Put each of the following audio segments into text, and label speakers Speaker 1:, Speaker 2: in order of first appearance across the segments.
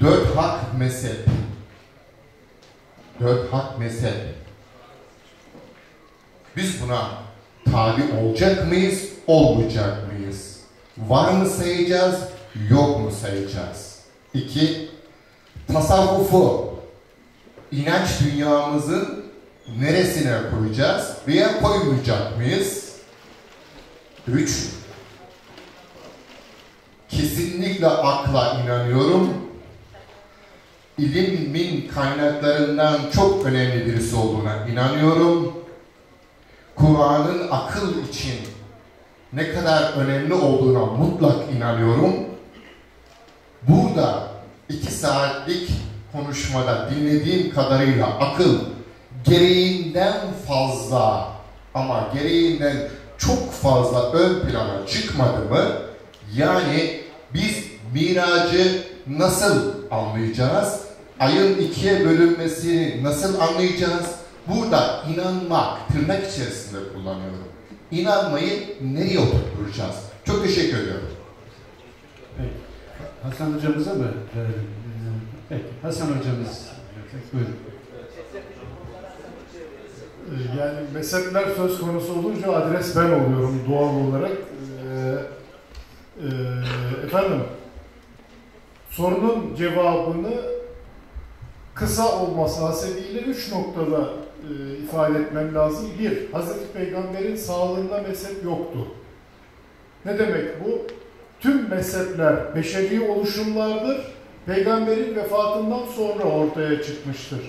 Speaker 1: dört hak mezhep, dört hak mezhep. Biz buna tabi olacak mıyız, olmayacak mıyız? Var mı sayacağız, yok mu sayacağız? İki, tasavvufu inanç dünyamızın neresine koyacağız veya koymayacak mıyız? Üç, kesinlikle akla inanıyorum. İlimin kaynaklarından çok önemli birisi olduğuna inanıyorum. Kur'an'ın akıl için ne kadar önemli olduğuna mutlak inanıyorum. Burada iki saatlik konuşmada dinlediğim kadarıyla akıl gereğinden fazla ama gereğinden çok fazla ön plana çıkmadı mı? Yani biz miracı nasıl anlayacağız? Ayın ikiye bölünmesini nasıl anlayacağız? Burada inanmak, tırnak içerisinde kullanıyorum. İnanmayı nereye oturtacağız? Çok teşekkür ediyorum.
Speaker 2: Peki. Hasan hocamıza mı verelim? Peki. Hasan hocamız. Buyurun.
Speaker 3: Ee, Yani mezhepler söz konusu olunca adres ben oluyorum doğal olarak. Ee, e, efendim, sorunun cevabını kısa olması hasebiyle üç noktada e, ifade etmem lazım. Bir, Hazreti Peygamber'in sağlığında mezhep yoktu. Ne demek bu? Tüm mezhepler beşeri oluşumlardır. Peygamberin vefatından sonra ortaya çıkmıştır.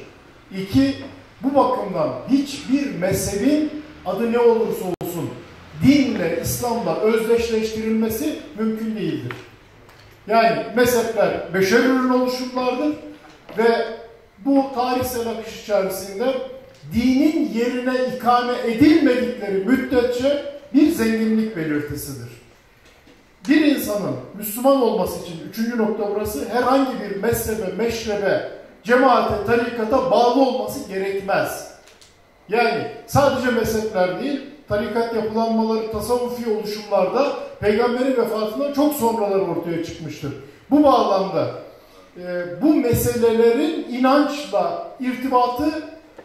Speaker 3: İki, bu bakımdan hiçbir mezhebin adı ne olursa olsun dinle, İslam'la özdeşleştirilmesi mümkün değildir. Yani mezhepler beşer ürün oluşumlardır ve bu tarihsel akış içerisinde dinin yerine ikame edilmedikleri müddetçe bir zenginlik belirtisidir. Bir insanın Müslüman olması için üçüncü nokta burası herhangi bir mezhebe, meşrebe, cemaate, tarikata bağlı olması gerekmez. Yani sadece mezhepler değil, tarikat yapılanmaları, tasavvufi oluşumlarda peygamberin vefatından çok sonralar ortaya çıkmıştır. Bu bağlamda e, bu meselelerin inançla irtibatı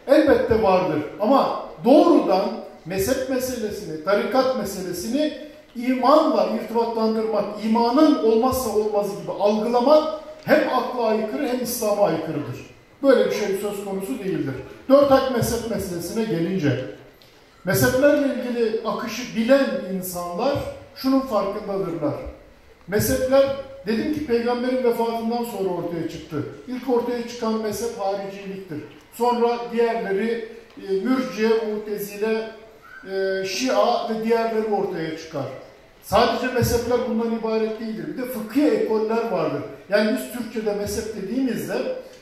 Speaker 3: elbette vardır. Ama doğrudan mezhep meselesini, tarikat meselesini imanla irtibatlandırmak, imanın olmazsa olmazı gibi algılamak hem akla aykırı hem İslam'a aykırıdır. Böyle bir şey söz konusu değildir. Dört hak mezhep meselesine gelince, mezheplerle ilgili akışı bilen insanlar şunun farkındadırlar. Mezhepler dedim ki peygamberin vefatından sonra ortaya çıktı. İlk ortaya çıkan mezhep hariciliktir. Sonra diğerleri e, mürciye, mutezile, e, şia ve diğerleri ortaya çıkar. Sadece mezhepler bundan ibaret değildir. Bir de fıkhi ekoller vardır. Yani biz Türkçe'de mezhep dediğimizde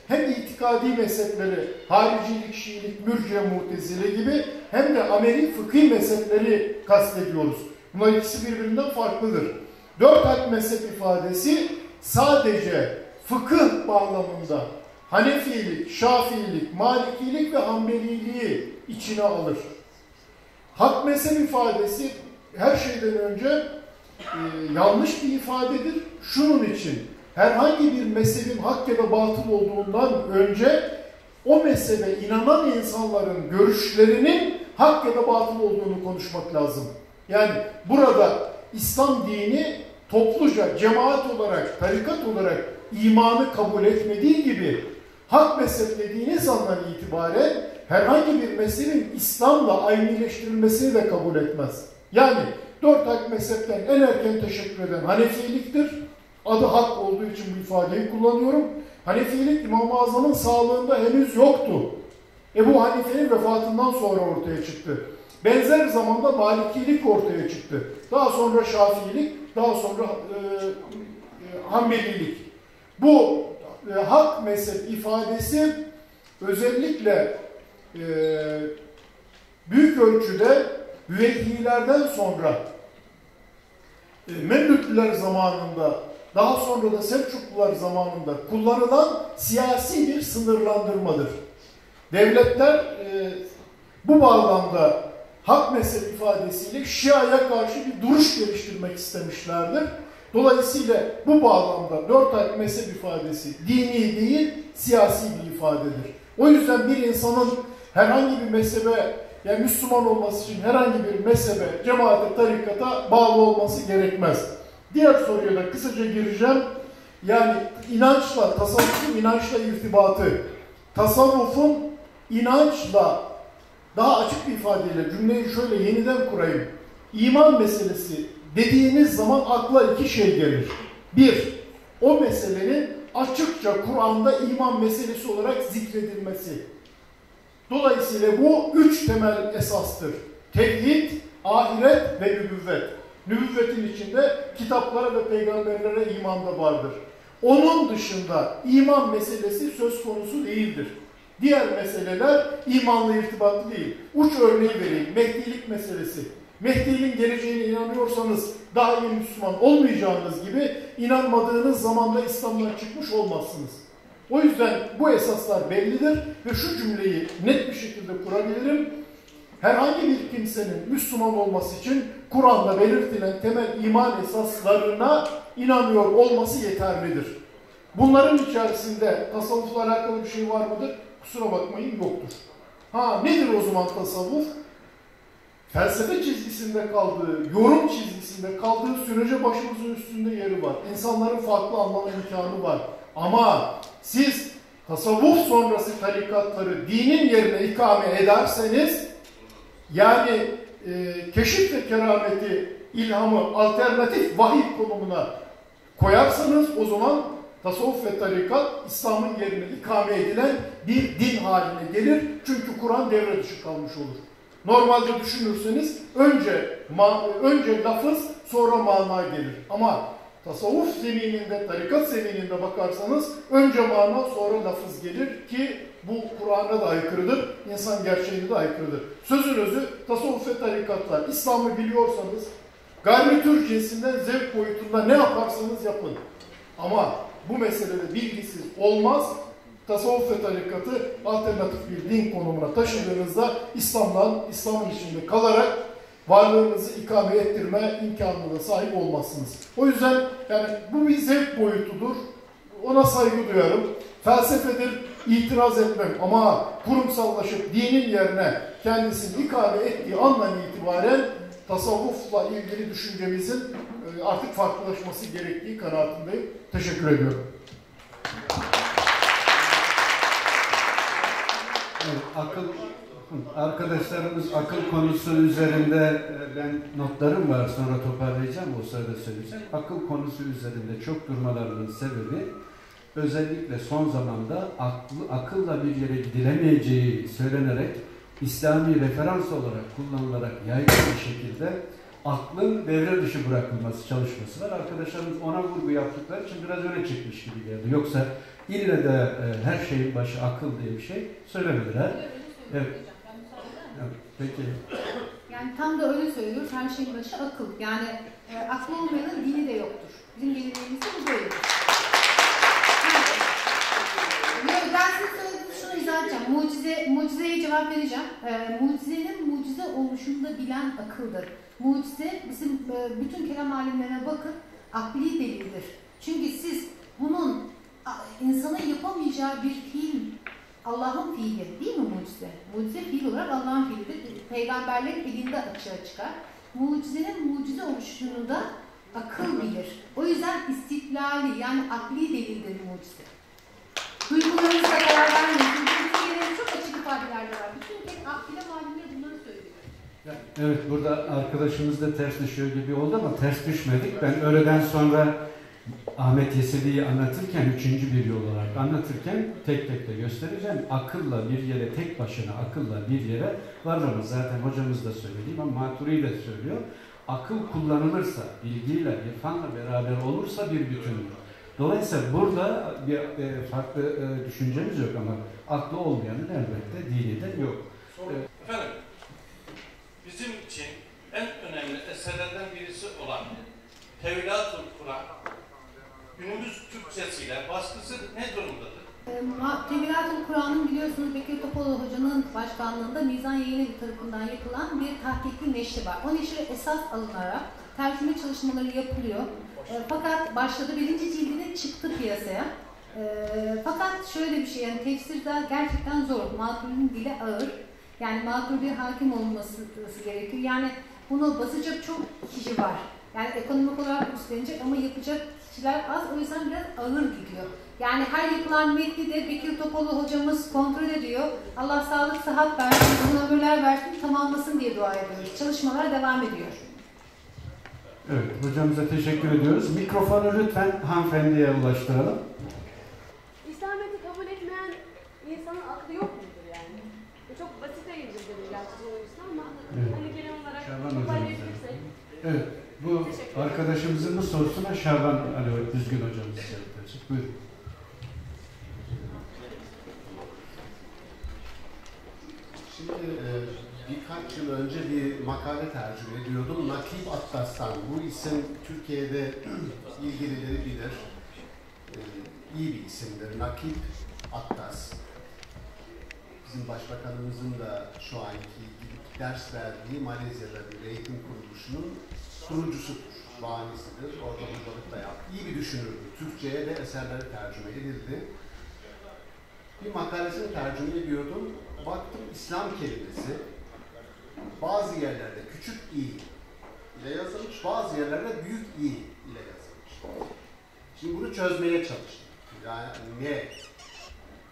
Speaker 3: hem itikadi mezhepleri, haricilik, şiilik, mürciye, mutezile gibi hem de ameli fıkhi mezhepleri kastediyoruz. Bunlar ikisi birbirinden farklıdır. Dört hak mezhep ifadesi sadece fıkıh bağlamında Hanefilik, Şafiilik, Malikilik ve Hanbeliliği içine alır. Hak mezhep ifadesi her şeyden önce e, yanlış bir ifadedir. Şunun için herhangi bir mezhebin hak ya da batıl olduğundan önce o mezhebe inanan insanların görüşlerinin hak ya da batıl olduğunu konuşmak lazım. Yani burada İslam dini topluca, cemaat olarak, tarikat olarak imanı kabul etmediği gibi hak mezhep dediğiniz andan itibaren herhangi bir mezhebin İslam'la aynileştirilmesini de kabul etmez. Yani dört hak mezhepten en erken teşekkür eden Hanefiliktir. Adı hak olduğu için bu ifadeyi kullanıyorum. Hanefilik İmam-ı Azam'ın sağlığında henüz yoktu. Ebu Hanife'nin vefatından sonra ortaya çıktı. Benzer zamanda Malikilik ortaya çıktı. Daha sonra Şafiilik, daha sonra e, e, Hanbelilik. Bu e, hak mezhep ifadesi özellikle e, büyük ölçüde müvehhilerden sonra e, Memlüklüler zamanında daha sonra da Selçuklular zamanında kullanılan siyasi bir sınırlandırmadır. Devletler e, bu bağlamda hak mezhep ifadesiyle Şia'ya karşı bir duruş geliştirmek istemişlerdir. Dolayısıyla bu bağlamda dört ayrı mezhep ifadesi dini değil, siyasi bir ifadedir. O yüzden bir insanın herhangi bir mezhebe, yani Müslüman olması için herhangi bir mezhebe, cemaate, tarikata bağlı olması gerekmez. Diğer soruya da kısaca gireceğim. Yani inançla, tasavvufun inançla irtibatı, tasavvufun inançla daha açık bir ifadeyle cümleyi şöyle yeniden kurayım. İman meselesi dediğiniz zaman akla iki şey gelir. Bir, o meselenin açıkça Kur'an'da iman meselesi olarak zikredilmesi. Dolayısıyla bu üç temel esastır. Tevhid, ahiret ve nübüvvet. Nübüvvetin içinde kitaplara ve peygamberlere iman da vardır. Onun dışında iman meselesi söz konusu değildir. Diğer meseleler imanla irtibatlı değil. Uç örneği vereyim. Mehdilik meselesi. Mehdi'nin geleceğine inanıyorsanız daha iyi Müslüman olmayacağınız gibi inanmadığınız zamanda İslam'dan çıkmış olmazsınız. O yüzden bu esaslar bellidir ve şu cümleyi net bir şekilde kurabilirim. Herhangi bir kimsenin Müslüman olması için Kur'an'da belirtilen temel iman esaslarına inanıyor olması yeterlidir. Bunların içerisinde tasavvufla alakalı bir şey var mıdır? Kusura bakmayın yoktur. Ha nedir o zaman tasavvuf? felsefe çizgisinde kaldığı, yorum çizgisinde kaldığı sürece başımızın üstünde yeri var. İnsanların farklı anlama imkanı var. Ama siz tasavvuf sonrası tarikatları dinin yerine ikame ederseniz yani e, keşif ve kerameti, ilhamı alternatif vahiy konumuna koyarsanız o zaman tasavvuf ve tarikat İslam'ın yerine ikame edilen bir din haline gelir. Çünkü Kur'an devre dışı kalmış olur. Normalde düşünürseniz önce önce lafız sonra mana gelir. Ama tasavvuf zemininde, tarikat zemininde bakarsanız önce mana sonra lafız gelir ki bu Kur'an'a da aykırıdır, insan gerçeğine de aykırıdır. Sözün özü tasavvuf ve tarikatlar. İslam'ı biliyorsanız garnitür cinsinden zevk boyutunda ne yaparsanız yapın. Ama bu meselede bilgisiz olmaz tasavvuf ve tarikatı alternatif bir din konumuna taşıdığınızda İslam'dan, İslam'ın içinde kalarak varlığınızı ikame ettirme imkanına sahip olmazsınız. O yüzden yani bu bir zevk boyutudur. Ona saygı duyarım. Felsefedir, itiraz etmem ama kurumsallaşıp dinin yerine kendisini ikame ettiği andan itibaren tasavvufla ilgili düşüncemizin e, artık farklılaşması gerektiği kanaatindeyim. Teşekkür ediyorum.
Speaker 2: akıl arkadaşlarımız akıl konusu üzerinde e, ben notlarım var sonra toparlayacağım o sırada söyleyeceğim. Akıl konusu üzerinde çok durmalarının sebebi özellikle son zamanda aklı, akılla bir yere gidilemeyeceği söylenerek İslami referans olarak kullanılarak yaygın bir şekilde aklın devre dışı bırakılması çalışması var. Arkadaşlarımız ona vurgu yaptıkları için biraz öne çıkmış gibi geldi. Yoksa ille de e, her şeyin başı akıl diye bir şey söylemediler. Evet. evet. Peki.
Speaker 4: Yani tam da öyle söylüyoruz. Her şeyin başı akıl. Yani e, aklı olmayanın dini de yoktur. Bizim geleneğimizde bu böyledir. Yani, ben izah edeceğim. Mucize, mucizeye cevap vereceğim. E, mucizenin mucize oluşunu da bilen akıldır. Mucize bizim e, bütün kelam alimlerine bakın akli delildir. Çünkü siz bunun insanın yapamayacağı bir fiil Allah'ın fiili değil mi mucize? Mucize fiil olarak Allah'ın fiilidir. Peygamberlerin elinde açığa çıkar. Mucizenin mucize oluşunu da akıl bilir. O yüzden istiklali yani akli delildir mucize. Duygularınızla karar vermeyin. Bütün.
Speaker 2: Evet burada arkadaşımız da ters düşüyor gibi oldu ama ters düşmedik. Ben öğleden sonra Ahmet Yesevi'yi anlatırken, üçüncü bir yol olarak anlatırken tek tek de göstereceğim. Akılla bir yere, tek başına akılla bir yere varmamız. Zaten hocamız da söyledi ama Maturi de söylüyor. Akıl kullanılırsa, bilgiyle, irfanla beraber olursa bir bütündür. Dolayısıyla burada bir e, farklı e, düşüncemiz yok ama aklı olmayanın elbette dini de yok.
Speaker 5: Efendim, bizim için en önemli eserlerden birisi olan Tevlat-ı Kur'an günümüz Türkçesiyle baskısı ne durumdadır?
Speaker 4: Tebligat-ı Kur'an'ın biliyorsunuz Bekir Topaloğlu Hoca'nın başkan Başbakanlığı'nda Mizan Yayın Evi tarafından yapılan bir tahkikli neşri var. O neşri esas alınarak tercüme çalışmaları yapılıyor. E, fakat başladı birinci cildine çıktı piyasaya. E, fakat şöyle bir şey yani tefsir de gerçekten zor. Mağdurun dili ağır. Yani mağdur hakim olması gerekiyor. Yani bunu basacak çok kişi var. Yani ekonomik olarak üstlenecek ama yapacak kişiler az. O yüzden biraz ağır gidiyor. Yani her yapılan metni de Bekir Topaloğlu hocamız kontrol ediyor. Allah sağlık, sıhhat versin, uzun ömürler versin, tamamlasın diye dua ediyoruz. Çalışmalar devam ediyor.
Speaker 2: Evet, hocamıza teşekkür ediyoruz. Mikrofonu lütfen hanımefendiye ulaştıralım.
Speaker 6: İslamiyet'i kabul etmeyen insanın aklı yok mudur yani? Bu çok basite indirgedir gerçi sonuçta ama
Speaker 2: Evet.
Speaker 6: hani genel olarak
Speaker 2: Şaban
Speaker 6: toparlayabilirsek.
Speaker 2: Evet, bu arkadaşımızın bu sorusuna Şaban Ali Düzgün hocamız cevap verecek. Buyurun.
Speaker 7: Şimdi e, birkaç yıl önce bir makale tercüme ediyordum. Nakip Atlas'tan. Bu isim Türkiye'de ilgilileri bilir. E, iyi bir isimdir. Nakip Atlas. Bizim başbakanımızın da şu anki ders verdiği Malezya'da bir eğitim kuruluşunun kurucusudur, banisidir. Orada hocalık da yaptı. İyi bir düşünürdü. Türkçe'ye de eserleri tercüme edildi. Bir makalesini tercüme ediyordum. Baktım İslam kelimesi bazı yerlerde küçük i ile yazılmış, bazı yerlerde büyük i ile yazılmış. Şimdi bunu çözmeye çalıştım. Yani ne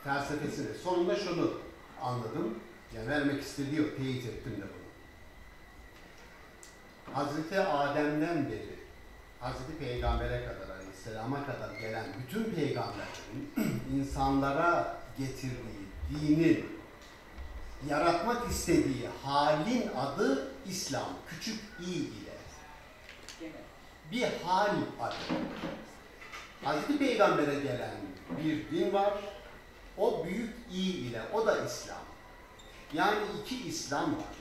Speaker 7: felsefesini. Sonunda şunu anladım. Yani vermek istediği teyit ettim de bunu. Hazreti Adem'den beri Hazreti Peygamber'e kadar Aleyhisselam'a kadar gelen bütün peygamberlerin insanlara getirdiği dinin yaratmak istediği halin adı İslam. Küçük i ile. Bir hal adı. Hazreti Peygamber'e gelen bir din var. O büyük i ile. O da İslam. Yani iki İslam var.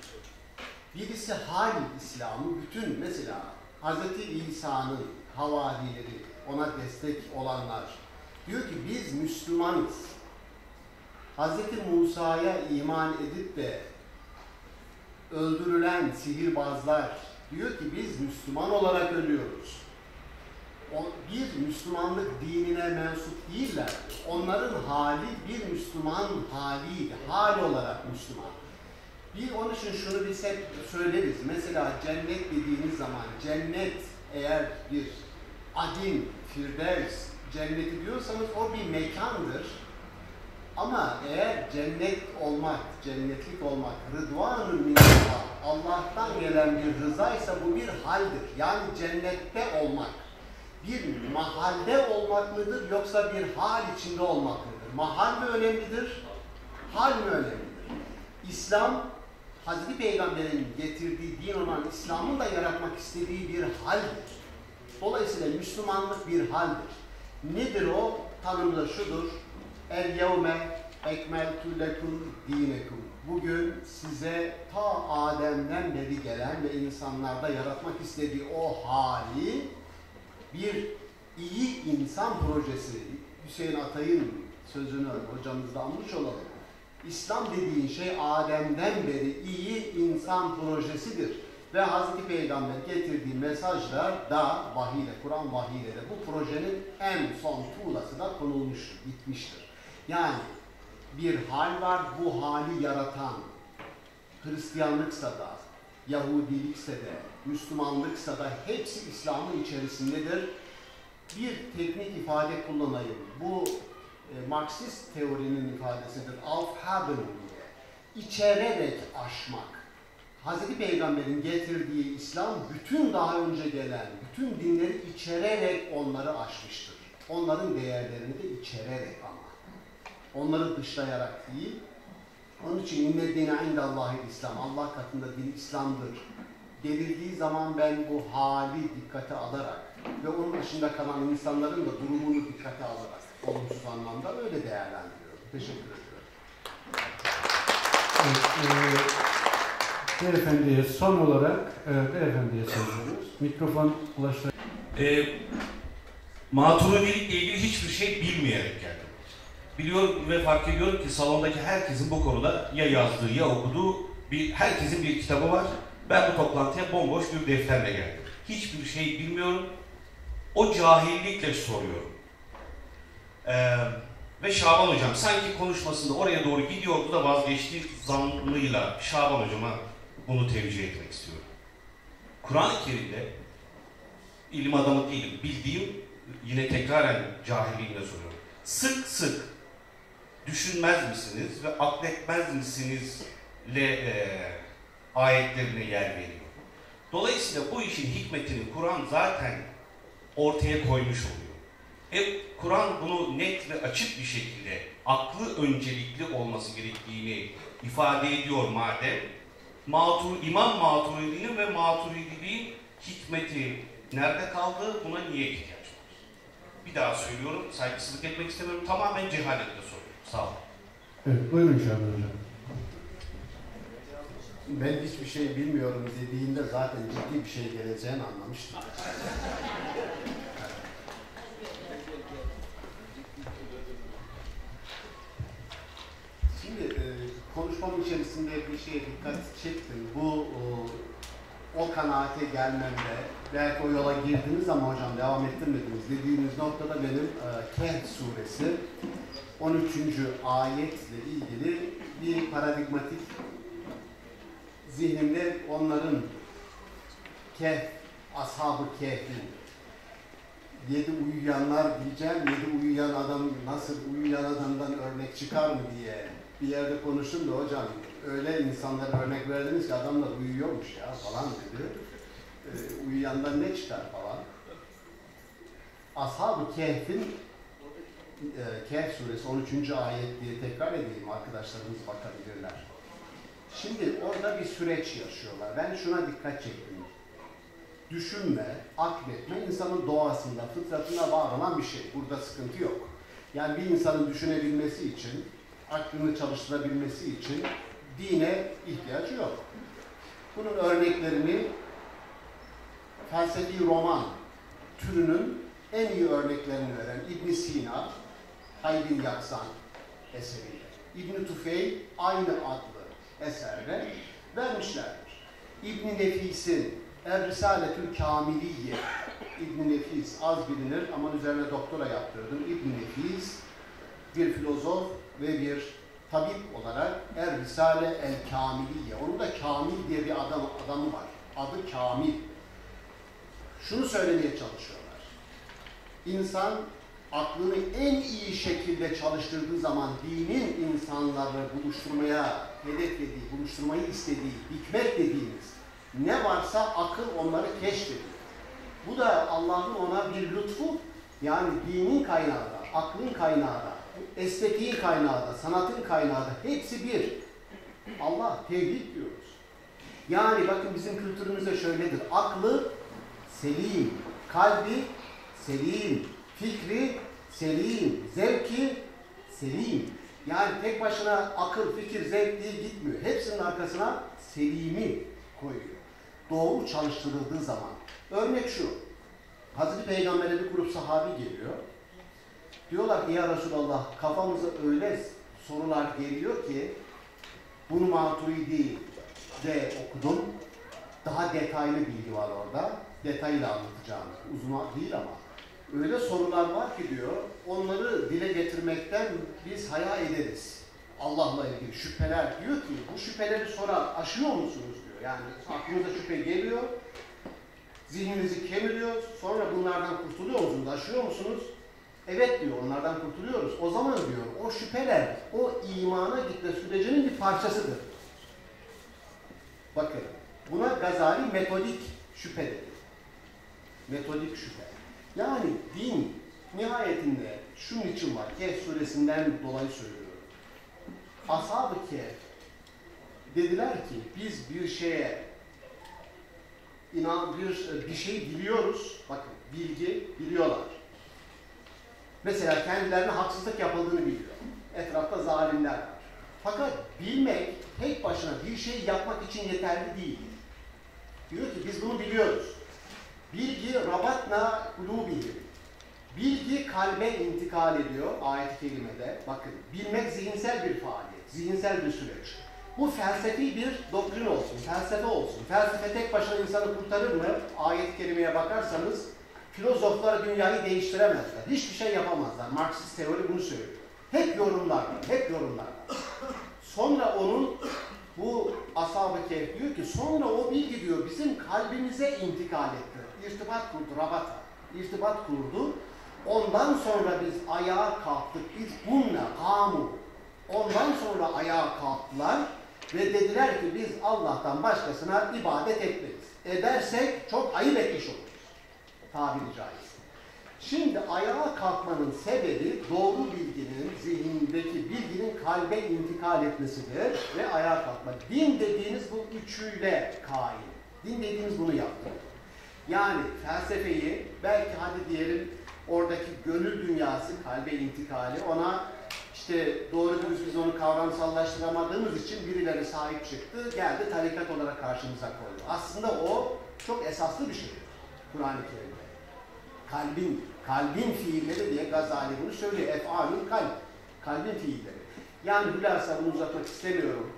Speaker 7: Birisi hal İslam'ı bütün mesela Hazreti İsa'nın havarileri, ona destek olanlar diyor ki biz Müslümanız. Hazreti Musa'ya iman edip de öldürülen sihirbazlar diyor ki biz Müslüman olarak ölüyoruz. O, bir Müslümanlık dinine mensup değiller. Onların hali bir Müslüman haliydi. Hal olarak Müslüman. Bir onun için şunu biz hep söyleriz. Mesela cennet dediğiniz zaman cennet eğer bir adin, firdevs, cenneti diyorsanız o bir mekandır. Ama eğer cennet olmak, cennetlik olmak, rıdvanı minallah, Allah'tan gelen bir rızaysa bu bir haldir. Yani cennette olmak. Bir mahalde olmak mıdır yoksa bir hal içinde olmak mıdır? Mahal mi önemlidir? Hal mi önemlidir? İslam, Hazreti Peygamber'in getirdiği din olan İslam'ın da yaratmak istediği bir haldir. Dolayısıyla Müslümanlık bir haldir. Nedir o? Tanımı da şudur. El yevme ekmeltu lekum dinekum. Bugün size ta Adem'den beri gelen ve insanlarda yaratmak istediği o hali bir iyi insan projesi. Hüseyin Atay'ın sözünü hocamızda almış olalım. İslam dediğin şey Adem'den beri iyi insan projesidir. Ve Hazreti Peygamber getirdiği mesajlar da vahiyle, Kur'an vahiyle de bu projenin en son tuğlası da konulmuştur, bitmiştir. Yani bir hal var, bu hali yaratan Hristiyanlıksa da, Yahudilikse de, Müslümanlıksa da hepsi İslam'ın içerisindedir. Bir teknik ifade kullanayım. Bu e, Marksist teorinin ifadesidir. Aufhaben diye. İçererek aşmak. Hazreti Peygamber'in getirdiği İslam bütün daha önce gelen bütün dinleri içererek onları aşmıştır. Onların değerlerini de içererek. Onları dışlayarak değil. Onun için inne dine indallahil İslam. Allah katında din İslam'dır. Denildiği zaman ben bu hali dikkate alarak ve onun dışında kalan insanların da durumunu dikkate alarak olumsuz anlamda öyle değerlendiriyorum. Teşekkür ediyorum.
Speaker 2: Evet, e, beyefendiye son olarak e, beyefendiye soruyoruz. Mikrofon ulaştır.
Speaker 8: E, Maturidilikle ilgili hiçbir şey bilmeyerek geldim. Biliyorum ve fark ediyorum ki salondaki herkesin bu konuda ya yazdığı ya okuduğu bir herkesin bir kitabı var. Ben bu toplantıya bomboş bir defterle geldim. Hiçbir şey bilmiyorum. O cahillikle soruyorum. Ee, ve Şaban Hocam sanki konuşmasında oraya doğru gidiyordu da vazgeçti zannıyla Şaban Hocam'a bunu tevcih etmek istiyorum. Kur'an-ı Kerim'de ilim adamı değilim, bildiğim yine tekraren cahilliğimle soruyorum. Sık sık düşünmez misiniz ve akletmez misinizle e, ayetlerine yer veriyor. Dolayısıyla bu işin hikmetini Kur'an zaten ortaya koymuş oluyor. E, Kur'an bunu net ve açık bir şekilde aklı öncelikli olması gerektiğini ifade ediyor madem. Matur, İmam Maturidi'nin ve Maturidiliğin hikmeti nerede kaldı? Buna niye ihtiyaç var? Bir daha söylüyorum, saygısızlık etmek istemiyorum. Tamamen cehaletle. Sağ olun.
Speaker 2: Evet, buyurun Şaban Hocam.
Speaker 7: Ben hiçbir şey bilmiyorum dediğinde zaten ciddi bir şey geleceğini anlamıştım. Şimdi e, konuşmamın içerisinde bir şeye dikkat çektim. Bu o, o kanaate gelmemde, belki o yola girdiniz ama hocam devam ettirmediniz dediğiniz noktada benim e, Kehf suresi 13. ayetle ilgili bir paradigmatik zihnimde onların Kehf, ashab-ı yedi uyuyanlar diyeceğim, yedi uyuyan adam nasıl uyuyan adamdan örnek çıkar mı diye bir yerde konuştum da hocam öyle insanlara örnek verdiniz ki adamlar uyuyormuş ya falan dedi. Ee, uyuyandan ne çıkar falan. Ashab-ı Kehf'in Kehf suresi 13. ayet diye tekrar edeyim arkadaşlarımız bakabilirler. Şimdi orada bir süreç yaşıyorlar. Ben şuna dikkat çektim. Düşünme, akletme insanın doğasında, fıtratına var olan bir şey. Burada sıkıntı yok. Yani bir insanın düşünebilmesi için, aklını çalıştırabilmesi için dine ihtiyacı yok. Bunun örneklerini felsefi roman türünün en iyi örneklerini veren İbn Sina, Haydin Yaksan eseriyle. İbn Tufeyl aynı adlı eserde vermişlerdir. İbn Nefis'in Er Risaletül Kamiliye İbn Nefis az bilinir ama üzerine doktora yaptırdım. İbn Nefis bir filozof ve bir tabip olarak Er Risale El Kamiliye. Onun da Kamil diye bir adam, adamı var. Adı Kamil. Şunu söylemeye çalışıyorlar. İnsan aklını en iyi şekilde çalıştırdığı zaman dinin insanları buluşturmaya hedeflediği, buluşturmayı istediği, hikmet dediğimiz ne varsa akıl onları keşfediyor. Bu da Allah'ın ona bir lütfu, yani dinin kaynağı da, aklın kaynağı da, estetiğin kaynağı da, sanatın kaynağı da hepsi bir. Allah tevhid diyoruz. Yani bakın bizim kültürümüzde şöyledir. Aklı selim, kalbi selim, fikri selim, zevki selim. Yani tek başına akıl, fikir, zevk değil gitmiyor. Hepsinin arkasına selimi koyuyor. Doğru çalıştırıldığı zaman. Örnek şu. Hazreti Peygamber'e bir grup sahabi geliyor. Diyorlar ki ya Resulallah kafamıza öyle sorular geliyor ki bunu Maturidi de okudum. Daha detaylı bilgi var orada. Detayla anlatacağım. Uzun değil ama. Öyle sorular var ki diyor, onları dile getirmekten biz haya ederiz. Allah'la ilgili şüpheler diyor ki, bu şüpheleri sorar, aşıyor musunuz diyor. Yani aklınıza şüphe geliyor, zihninizi kemiriyor, sonra bunlardan kurtuluyor musunuz, aşıyor musunuz? Evet diyor, onlardan kurtuluyoruz. O zaman diyor, o şüpheler, o imana gitme sürecinin bir parçasıdır. Bakın, buna Gazali metodik şüphe dedi. Metodik şüphe. Yani din nihayetinde şunun için var. Kehf suresinden dolayı söylüyorum. Ashab-ı Kehf dediler ki biz bir şeye inan bir, bir şey biliyoruz. Bakın bilgi biliyorlar. Mesela kendilerine haksızlık yapıldığını biliyor. Etrafta zalimler var. Fakat bilmek tek başına bir şey yapmak için yeterli değil. Diyor ki biz bunu biliyoruz. Bilgi rabatna kulubihim. Bilgi kalbe intikal ediyor ayet-i. Bakın bilmek zihinsel bir faaliyet, zihinsel bir süreç. Bu felsefi bir doktrin olsun, felsefe olsun. Felsefe tek başına insanı kurtarır mı? Ayet-i kerimeye bakarsanız filozoflar dünyayı değiştiremezler. Hiçbir şey yapamazlar. Marksist teori bunu söylüyor. Hep yorumlar, hep yorumlar. Sonra onun bu ashab-ı diyor ki sonra o bilgi diyor bizim kalbimize intikal etti. İrtibat kurdu, rabata. İrtibat kurdu. Ondan sonra biz ayağa kalktık. Biz bununla kamu. Ondan sonra ayağa kalktılar ve dediler ki biz Allah'tan başkasına ibadet etmeyiz. Edersek çok ayıp etmiş oluruz. Tabiri caizse. Şimdi ayağa kalkmanın sebebi doğru bilginin, zihindeki bilginin kalbe intikal etmesidir ve ayağa kalkma. Din dediğiniz bu üçüyle kain. Din dediğiniz bunu yaptı. Yani felsefeyi belki hadi diyelim oradaki gönül dünyası, kalbe intikali ona işte doğru dürüst biz onu kavramsallaştıramadığımız için birileri sahip çıktı, geldi tarikat olarak karşımıza koydu. Aslında o çok esaslı bir şey Kur'an-ı Kerim'de. Kalbin, kalbin fiilleri diye Gazali bunu söylüyor. Ef'alün kalp. Kalbin fiilleri. Yani hülasa bunu uzatmak istemiyorum.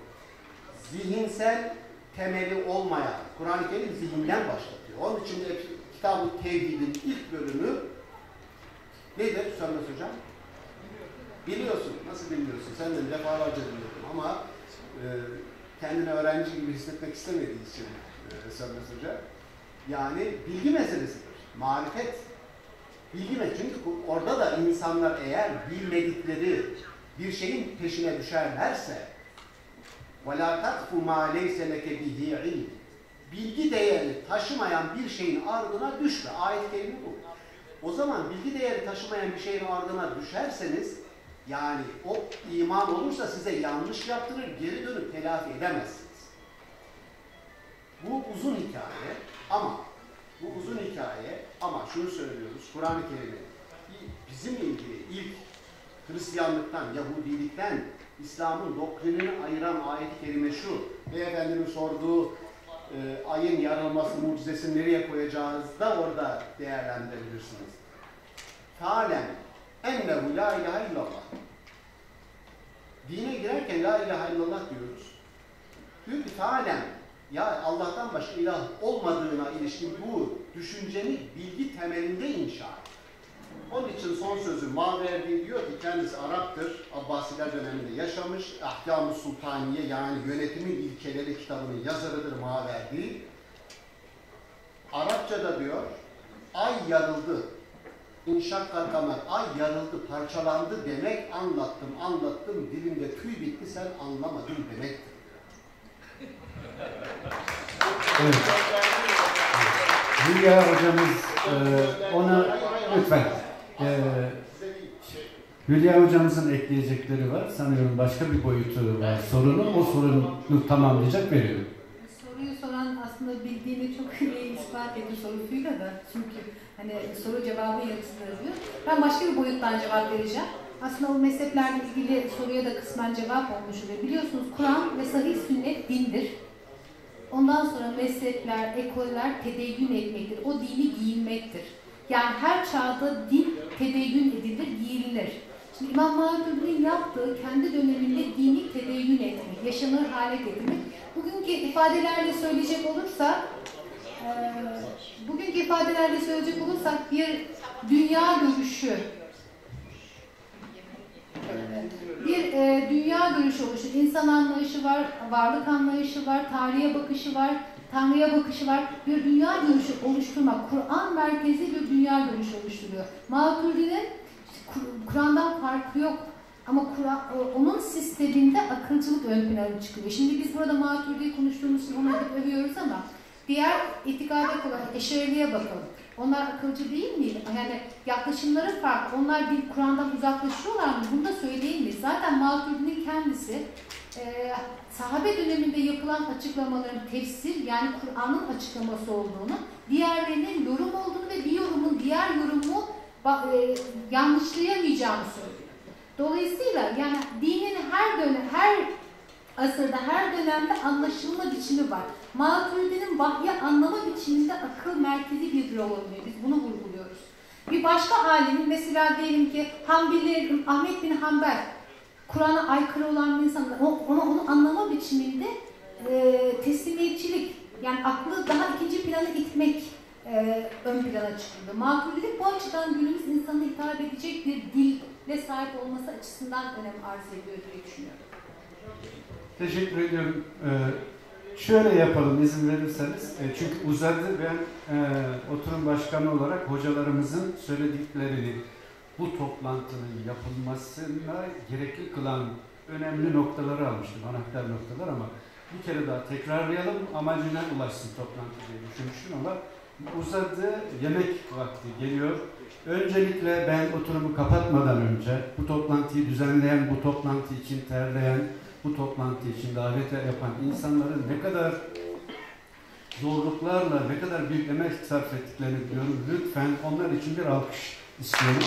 Speaker 7: Zihinsel temeli olmayan, Kur'an-ı Kerim zihinden başlatıyor. Onun için de kitab-ı Tevhid'in ilk bölümü nedir Sönmez Hocam? Biliyorsun. Nasıl bilmiyorsun? Sen de defalarca biliyordun ama e, kendini öğrenci gibi hissetmek istemediği için e, Sönmez Hoca. Yani bilgi meselesidir. Marifet. Bilgi meselesi. Çünkü bu, orada da insanlar eğer bilmedikleri bir şeyin peşine düşerlerse وَلَا تَقْفُ مَا لَيْسَ لَكَ بِهِ عِلْمٍ Bilgi değeri taşımayan bir şeyin ardına düşme. Ayet kelime bu. O zaman bilgi değeri taşımayan bir şeyin ardına düşerseniz yani o iman olursa size yanlış yaptırır, geri dönüp telafi edemezsiniz. Bu uzun hikaye ama bu uzun hikaye ama şunu söylüyoruz, Kur'an-ı Kerim'in bizimle ilgili ilk Hristiyanlıktan, Yahudilikten İslam'ın doktrinini ayıran ayet-i kerime şu. Beyefendinin sorduğu e, ayın yarılması mucizesini nereye koyacağız da orada değerlendirebilirsiniz. Talen ennehu la ilahe illallah. Dine girerken la ilahe illallah diyoruz. Diyor ki talen ya Allah'tan başka ilah olmadığına ilişkin bu düşünceni bilgi temelinde inşa. Onun için son sözü Maverdi diyor ki kendisi Arap'tır. Abbasiler döneminde yaşamış. Ahkam-ı Sultaniye yani yönetimin ilkeleri kitabının yazarıdır Maverdi. Arapçada diyor ay yarıldı. İnşakka kamer ay yarıldı, parçalandı demek anlattım, anlattım dilimde tüy bitti sen anlamadın demektir.
Speaker 2: Evet. Hülya hocamız e, ona lütfen e, Hülya hocamızın ekleyecekleri var. Sanıyorum başka bir boyutu var sorunun. O sorunu tamamlayacak veriyorum.
Speaker 4: Soruyu soran aslında bildiğini çok iyi ispat etti sorusuyla da. Çünkü hani soru cevabı yarısını arıyor. Ben başka bir boyuttan cevap vereceğim. Aslında o mezheplerle ilgili soruya da kısmen cevap olmuş oluyor. Biliyorsunuz Kur'an ve sahih sünnet dindir. Ondan sonra mezhepler, ekoller tedeyyün etmektir. O dini giyinmektir. Yani her çağda din tedeyyün edilir, giyilir. Şimdi İmam Maturidi'nin yaptığı kendi döneminde dini tedeyyün etmek, yaşanır hale getirmek. Bugünkü ifadelerle söyleyecek olursak, e, bugünkü ifadelerle söyleyecek olursak bir dünya görüşü, bir e, dünya görüşü oluşur. İnsan anlayışı var, varlık anlayışı var, tarihe bakışı var, Tanrı'ya bakışı var. Bir dünya görüşü oluşturmak, Kur'an merkezi bir dünya görüşü oluşturuyor. Maturidi'nin Kur'an'dan farkı yok. Ama onun sisteminde akılcılık ön plana çıkıyor. Şimdi biz burada Maturidi'yi konuştuğumuz için onu övüyoruz ama diğer itikada olan Eşeriliğe bakalım. Onlar akılcı değil mi? Yani yaklaşımları farklı. Onlar bir Kur'an'dan uzaklaşıyorlar mı? Bunu da söyleyemeyiz. Zaten Maturidi'nin kendisi e, sahabe döneminde yapılan açıklamaların tefsir yani Kur'an'ın açıklaması olduğunu, diğerlerinin yorum olduğunu ve bir yorumun diğer yorumu e, yanlışlayamayacağını söylüyor. Dolayısıyla yani dinin her dönem, her asırda, her dönemde anlaşılma biçimi var. Maturidi'nin vahyi anlama biçiminde akıl merkezi bir rol oynuyor. Biz bunu vurguluyoruz. Bir başka alimin mesela diyelim ki Hanbeli, Ahmet bin Hanbel Kur'an'a aykırı olan bir insan onu, onu anlama biçiminde e, teslimiyetçilik yani aklı daha ikinci plana itmek e, ön plana çıkıldı. Makulülük bu açıdan günümüz insanına hitap edecek bir dille sahip olması açısından önem arz ediyor diye düşünüyorum.
Speaker 2: Teşekkür ediyorum. Ee, şöyle yapalım izin verirseniz. E, çünkü uzadı. Ben e, oturum başkanı olarak hocalarımızın söylediklerini bu toplantının yapılmasına gerekli kılan önemli noktaları almıştım. Anahtar noktalar ama bir kere daha tekrarlayalım amacına ulaşsın toplantı diye düşünmüştüm ama uzadı. Yemek vakti geliyor. Öncelikle ben oturumu kapatmadan önce bu toplantıyı düzenleyen, bu toplantı için terleyen, bu toplantı için davet yapan insanların ne kadar zorluklarla, ne kadar büyük emek sarf ettiklerini biliyorum. Lütfen onlar için bir alkış istiyorum.